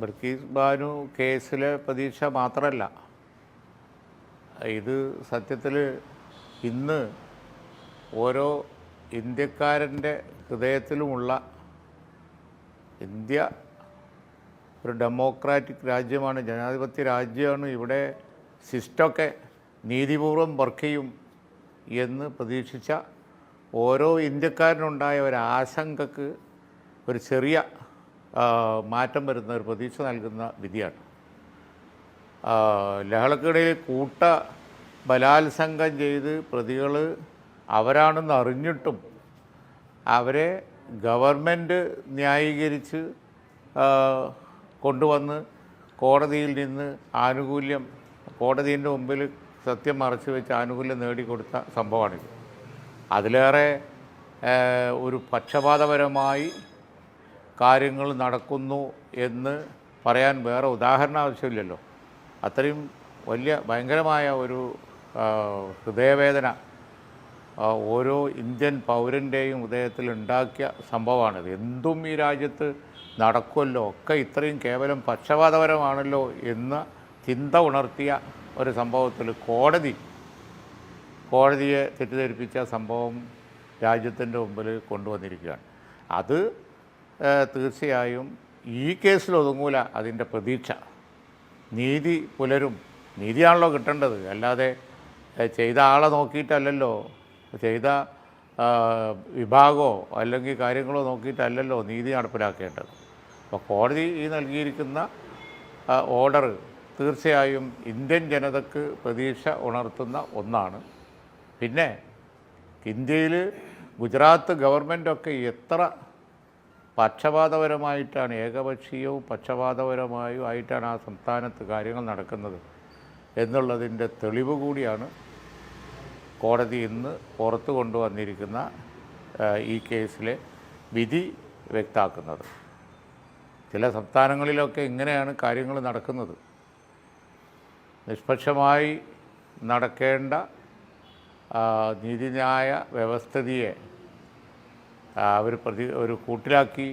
ബിർക്കീസ് ബാനു കേസിലെ പ്രതീക്ഷ മാത്രമല്ല. ഇത് സത്യത്തിൽ ഇന്ന് ഓരോ ഇന്ത്യക്കാരന്റെ ഹൃദയത്തിലുമുള്ള ഇന്ത്യ ഒരു ഡെമോക്രാറ്റിക് രാജ്യമാണ് ജനാധിപത്യ രാജ്യമാണ് ഇവിടെ സിസ്റ്റമൊക്കെ നീതിപൂർവം വർക്ക് ചെയ്യും എന്ന് പ്രതീക്ഷിച്ച ഓരോ ഇന്ത്യക്കാരനുണ്ടായ ഒരു ആശങ്കക്ക് ഒരു ചെറിയ മാറ്റം വരുന്ന ഒരു പ്രതീക്ഷ നൽകുന്ന വിധിയാണ്. ലഹളക്കിടയിൽ കൂട്ട ബലാത്സംഗം ചെയ്ത് പ്രതികൾ അവരാണെന്ന് അറിഞ്ഞിട്ടും അവരെ ഗവൺമെന്റ് ന്യായീകരിച്ച് കൊണ്ടുവന്ന് കോടതിയിൽ നിന്ന് ആനുകൂല്യം കോടതിന്റെ മുമ്പിൽ സത്യം മറച്ചു വെച്ച് ആനുകൂല്യം നേടിക്കൊടുത്ത സംഭവമാണിത്. അതിലേറെ ഒരു പക്ഷപാതപരമായി കാര്യങ്ങൾ നടക്കുന്നു എന്ന് പറയാൻ വേറെ ഉദാഹരണം ആവശ്യമില്ലല്ലോ. അത്രയും വലിയ ഭയങ്കരമായ ഒരു ഹൃദയവേദന ഓരോ ഇന്ത്യൻ പൗരന്റെയും ഹൃദയത്തിൽ ഉണ്ടാക്കിയ സംഭവമാണിത്. എന്തും ഈ രാജ്യത്ത് നടക്കുമല്ലോ ഒക്കെ ഇത്രയും കേവലം പക്ഷപാതപരമാണല്ലോ എന്ന ചിന്ത ഉണർത്തിയ ഒരു സംഭവത്തിൽ കോടതി കോടതിയെ തെറ്റിദ്ധരിപ്പിച്ച സംഭവം രാജ്യത്തിന്റെ മുമ്പിൽ കൊണ്ടുവന്നിരിക്കുകയാണ്. അത് തീർച്ചയായും ഈ കേസിൽ ഒതുങ്ങൂല അതിന്റെ പ്രതീക്ഷ. നീതി പുലരും. നീതിയാണല്ലോ കിട്ടേണ്ടത്. അല്ലാതെ ചെയ്ത ആളെ നോക്കിയിട്ടല്ലല്ലോ ചെയ്ത വിഭാഗമോ അല്ലെങ്കിൽ കാര്യങ്ങളോ നോക്കിയിട്ടല്ലല്ലോ നീതി നടപ്പിലാക്കേണ്ടത്. അപ്പോൾ കോടതി ഈ നൽകിയിരിക്കുന്ന ഓർഡർ തീർച്ചയായും ഇന്ത്യൻ ജനതക്ക് പ്രതീക്ഷ ഉണർത്തുന്ന ഒന്നാണ്. പിന്നെ ഇന്ത്യയിൽ ഗുജറാത്ത് ഗവൺമെന്റൊക്കെ എത്ര പക്ഷപാതപരമായിട്ടാണ് ഏകപക്ഷീയവും പക്ഷപാതപരമായും ആയിട്ടാണ് ആ സംസ്ഥാനത്ത് കാര്യങ്ങൾ നടക്കുന്നത് എന്നുള്ളതിന്റെ തെളിവ് കൂടിയാണ് കോടതി ഇന്ന് പുറത്തു കൊണ്ടുവന്നിരിക്കുന്ന ഈ കേസിലെ വിധി വ്യക്താക്കുന്നത്. ചില സംസ്ഥാനങ്ങളിലൊക്കെ ഇങ്ങനെയാണ് കാര്യങ്ങൾ നടക്കുന്നത്. നിഷ്പക്ഷമായി നടക്കേണ്ട നീതിന്യായ വ്യവസ്ഥിതിയെ അവർ പ്രതി ഒരു കൂട്ടിലാക്കി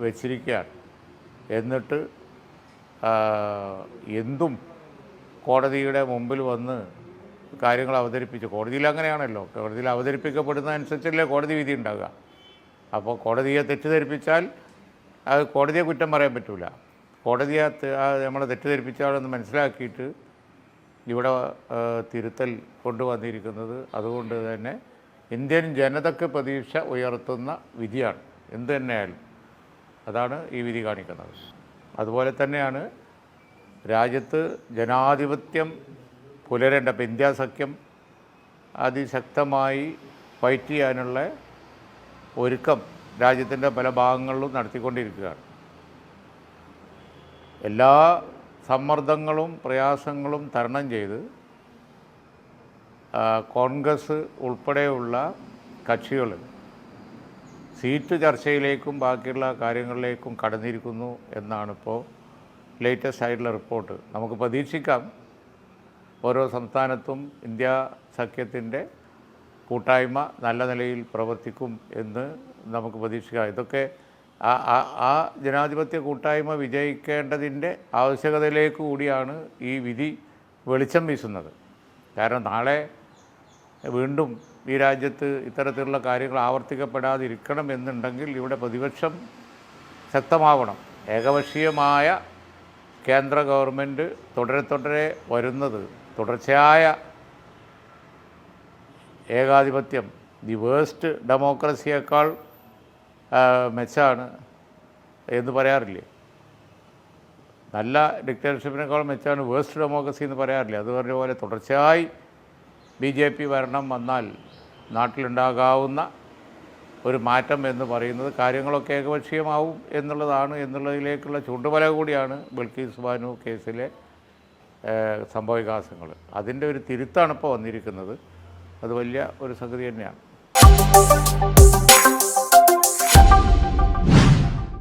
വെച്ചിരിക്കുകയാണ്. എന്നിട്ട് എന്തും കോടതിയുടെ മുമ്പിൽ വന്ന് കാര്യങ്ങൾ അവതരിപ്പിച്ചു. കോടതിയിൽ അങ്ങനെയാണല്ലോ. കോടതിയിൽ അവതരിപ്പിക്കപ്പെടുന്നതനുസരിച്ചല്ലേ കോടതി വിധി ഉണ്ടാകുക അപ്പോൾ കോടതിയെ തെറ്റിദ്ധരിപ്പിച്ചാൽ അത് കോടതിയെ കുറ്റം പറയാൻ പറ്റില്ല കോടതിയെ നമ്മളെ തെറ്റിദ്ധരിപ്പിച്ചാണെന്ന് മനസ്സിലാക്കിയിട്ട് ഇവിടെ തിരുത്തൽ കൊണ്ടുവന്നിരിക്കുന്നത് അതുകൊണ്ട് തന്നെ ഇന്ത്യൻ ജനതയ്ക്ക് പ്രതീക്ഷ ഉയർത്തുന്ന വിധിയാണ്. എന്ത് തന്നെയായാലും അതാണ് ഈ വിധി കാണിക്കുന്നത്. അതുപോലെ തന്നെയാണ് രാജ്യത്ത് ജനാധിപത്യം പുലരേണ്ട അപ്പം ഇന്ത്യ സഖ്യം അതിശക്തമായി ഫൈറ്റ് ചെയ്യാനുള്ള ഒരുക്കം രാജ്യത്തിന്റെ പല ഭാഗങ്ങളിലും നടത്തിക്കൊണ്ടിരിക്കുകയാണ്. എല്ലാ സമ്മർദ്ദങ്ങളും പ്രയാസങ്ങളും തരണം ചെയ്ത് കോൺഗ്രസ് ഉൾപ്പെടെയുള്ള കക്ഷികൾ സീറ്റ് ചർച്ചയിലേക്കും ബാക്കിയുള്ള കാര്യങ്ങളിലേക്കും കടന്നിരിക്കുന്നു എന്നാണിപ്പോൾ ലേറ്റസ്റ്റ് ആയിട്ടുള്ള റിപ്പോർട്ട്. നമുക്ക് പ്രതീക്ഷിക്കാം ഓരോ സംസ്ഥാനത്തും ഇന്ത്യ സഖ്യത്തിന്റെ കൂട്ടായ്മ നല്ല നിലയിൽ പ്രവർത്തിക്കും എന്ന് നമുക്ക് പ്രതീക്ഷിക്കാം. ഇതൊക്കെ ആ ആ- ജനാധിപത്യ കൂട്ടായ്മ വിജയിക്കേണ്ടതിന്റെ ആവശ്യകതയിലേക്ക് കൂടിയാണ് ഈ വിധി വെളിച്ചം വീശുന്നത്. കാരണം നാളെ വീണ്ടും ഈ രാജ്യത്ത് ഇത്തരത്തിലുള്ള കാര്യങ്ങൾ ആവർത്തിക്കപ്പെടാതിരിക്കണം എന്നുണ്ടെങ്കിൽ ഇവിടെ പ്രതിപക്ഷം ശക്തമാവണം. ഏകപക്ഷീയമായ കേന്ദ്ര ഗവൺമെന്റ് തുടരെ തുടരെ വരുന്നത് തുടർച്ചയായ ഏകാധിപത്യം ദി വേസ്റ്റ് ഡെമോക്രസിയേക്കാൾ മെച്ചാണ് എന്ന് പറയാറില്ലേ? നല്ല ഡിക്റ്റേറ്റർഷിപ്പിനേക്കാൾ മെച്ചാണ് വേസ്റ്റ് ഡെമോക്രസി എന്ന് പറയാറില്ലേ? അത് പറഞ്ഞ പോലെ തുടർച്ചയായി ബി ജെ പി ഭരണം വന്നാൽ നാട്ടിലുണ്ടാകാവുന്ന ഒരു മാറ്റം എന്ന് പറയുന്നത് കാര്യങ്ങളൊക്കെ ഏകപക്ഷീയമാവും എന്നുള്ളതാണ് എന്നുള്ളതിലേക്കുള്ള ചൂണ്ടുപല കൂടിയാണ് ബിൽക്കീസ് ബാനു കേസിലെ സംഭവവികാസങ്ങൾ അതിന്റെ ഒരു തിരുത്താണ് ഇപ്പോൾ വന്നിരിക്കുന്നത്. അത് വലിയ ഒരു സംഗതി തന്നെയാണ്.